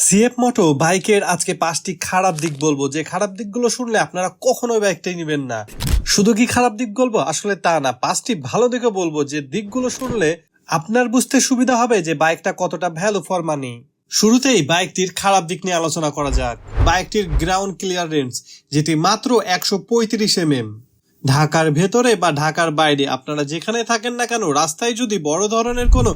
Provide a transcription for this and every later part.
CF মোটো বাইকের আজকে পাঁচটি খারাপ দিক বলব। যে খারাপ দিকগুলো শুনলে আপনারা কখনোই বাইকটাই নেবেন না। শুধু কি খারাপ দিক বলব? আসলে তা না। পাঁচটি ভালো দিকে বলব। যে দিকগুলো শুনলে আপনার বুঝতে সুবিধা হবে যে বাইকটা কতটা ভ্যালু ফর মানি শুরুতেই বাইকটির খারাপ দিক নিয়ে আলোচনা করা যাক। বাইকটির গ্রাউন্ড ক্লিয়ারেন্স যেটি মাত্র একশো পঁয়ত্রিশ এমএম। ঢাকার ভেতরে বা ঢাকার বাইরে, আপনারা যেখানে থাকেন না কেন, রাস্তায় যদি বড় ধরনের কোনো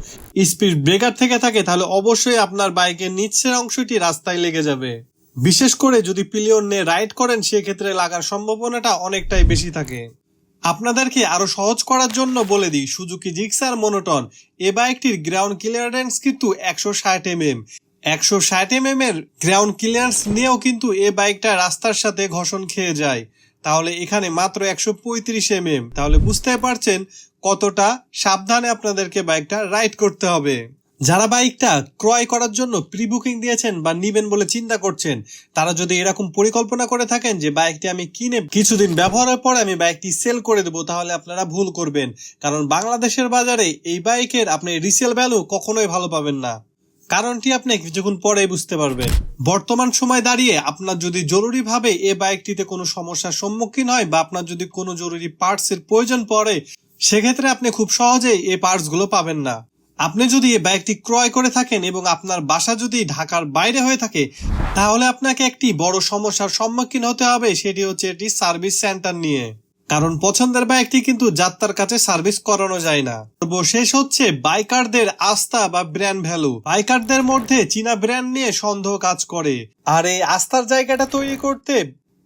স্পিড ব্রেকার থেকে থাকে, তাহলে অবশ্যই আপনার বাইকের নিচের অংশটি রাস্তায় লেগে যাবে। বিশেষ করে যদি পিলিয়ন নিয়ে রাইড করেন, সেক্ষেত্রে লাগার সম্ভাবনাটা অনেকটাই বেশি থাকে। আপনাদেরকে আরও সহজ করার জন্য বলে দিই সুজুকি জিক্সার মনোটন এ বাইকটির গ্রাউন্ড ক্লিয়ারেন্স কিন্তু একশো ষাট এমএম একশো ষাট এম এম এর গ্রাউন্ড ক্লিয়ারেন্স নিয়েও কিন্তু এ বাইকটা রাস্তার সাথে ঘষণ খেয়ে যায়। তাহলে এখানে মাত্র একশো পঁয়ত্রিশ এমএম। তাহলে বুঝতে পারছেন কতটা সাবধানে আপনাদেরকে বাইকটা রাইড করতে হবে। যারা বাইকটা ক্রয় করার জন্য প্রি বুকিং দিয়েছেন বা নিবেন বলে চিন্তা করছেন, তারা যদি এরকম পরিকল্পনা করে থাকেন যে বাইকটি আমি কিনে কিছুদিন ব্যবহারের পরে আমি বাইকটি সেল করে দেবো, তাহলে আপনারা ভুল করবেন। কারণ বাংলাদেশের বাজারে এই বাইকের আপনি রিসেল ভ্যালু কখনোই ভালো পাবেন না। কারণটি আপনি কিছুক্ষণ পরে বুঝতে পারবেন। বর্তমান সময় দাঁড়িয়ে আপনার যদি জরুরিভাবে এ বাইকটিতে কোনো সমস্যার সম্মুখীন হয় বা আপনার যদি কোনো জরুরি পার্টসের প্রয়োজন পড়ে, সেক্ষেত্রে আপনি খুব সহজেই এই পার্টসগুলো পাবেন না। আপনি যদি এই বাইকটি ক্রয় করে থাকেন এবং আপনার বাসা যদি ঢাকার বাইরে হয়ে থাকে, তাহলে আপনাকে একটি বড় সমস্যার সম্মুখীন হতে হবে, সেটি হচ্ছে এটি সার্ভিস সেন্টার নিয়ে। কারণ পছন্দের বাইকটি কিন্তু যাত্রার কাছে সার্ভিস করানো যায় না। সর্বশেষ হচ্ছে বাইকারদের আস্থা বা ব্র্যান্ড ভ্যালু বাইকারদের মধ্যে চীনা ব্র্যান্ড নিয়ে সন্দেহ কাজ করে। আর এই আস্থার জায়গাটা তৈরি করতে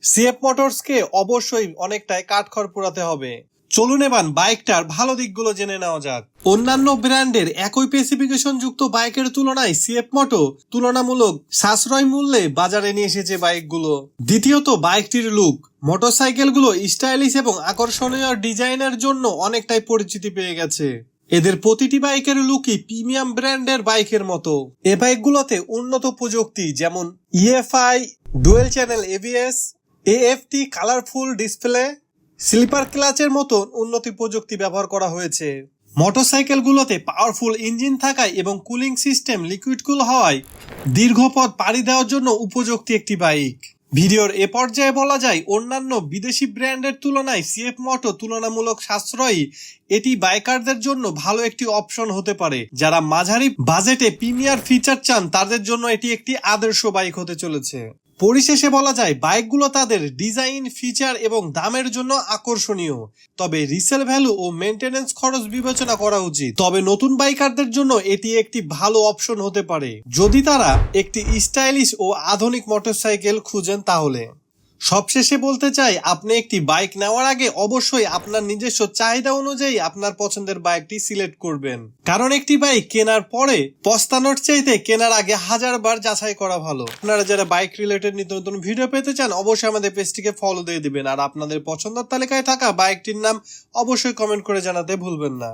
সিএফ মোটরসকে অবশ্যই অনেকটাই কাঠখড় পোড়াতে হবে। চলুন এবার বাইকটার ভালো দিকগুলো জেনে নেওয়া যাক। অন্যান্য ব্র্যান্ডের একই স্পেসিফিকেশন যুক্ত বাইকের তুলনায় সিএফ মোটো তুলনামূলক সাশ্রয় মূল্যে বাজারে নিয়ে এসেছে বাইকগুলো। দ্বিতীয়ত বাইকটির লুক মোটরসাইকেলগুলো স্টাইলিশ এবং আকর্ষণীয় ডিজাইনের জন্য অনেকটাই পরিচিতি পেয়ে গেছে। এদের প্রতিটি বাইকের লুকই প্রিমিয়াম ব্র্যান্ডের বাইকের মতো। এ বাইকগুলোতে উন্নত প্রযুক্তি যেমন EFI dual channel ABS AFT colourful display slipper ক্লাচের মতন উন্নতি প্রযুক্তি ব্যবহার করা হয়েছে। মোটরসাইকেলগুলোতে পাওয়ারফুল ইঞ্জিন থাকায় এবং কুলিং সিস্টেম লিকুইড কুল হওয়ায় দীর্ঘ পথ পাড়ি দেওয়ার জন্য উপযুক্ত একটি বাইক। ভিডিওর এ পর্যায়ে বলা যায়, অন্যান্য বিদেশি ব্র্যান্ডের তুলনায় সিএফ মোটো তুলনামূলক সাশ্রয়ী। এটি বাইকারদের জন্য ভালো একটি অপশন হতে পারে। যারা মাঝারি বাজেটে প্রিমিয়ার ফিচার চান, তাদের জন্য এটি একটি আদর্শ বাইক হতে চলেছে। পরিশেষে বলা যায়, বাইকগুলো তাদের ডিজাইন, ফিচার এবং দামের জন্য আকর্ষণীয়। তবে রিসেল ভ্যালু ও মেনটেনেন্স খরচ বিবেচনা করা উচিত। তবে নতুন বাইকারদের জন্য এটি একটি ভালো অপশন হতে পারে। যদি তারা একটি স্টাইলিশ ও আধুনিক মোটরসাইকেল খুঁজেন তাহলে। সবশেষে বলতে চাই, আপনি একটি বাইক নেওয়ার আগে অবশ্যই আপনার নিজস্ব চাহিদা অনুযায়ী আপনার পছন্দের বাইকটি সিলেক্ট করবেন। কারণ একটি বাইক কেনার পরে পস্তানোর চাইতে কেনার আগে হাজার বার যাচাই করা ভালো। আপনারা যারা বাইক রিলেটেড নিত্য নতুন ভিডিও পেতে চান, অবশ্যই আমাদের পেজটিকে ফলো দিয়ে দিবেন। আর আপনাদের পছন্দের তালিকায় থাকা বাইকটির নাম অবশ্যই কমেন্ট করে জানাতে ভুলবেন না।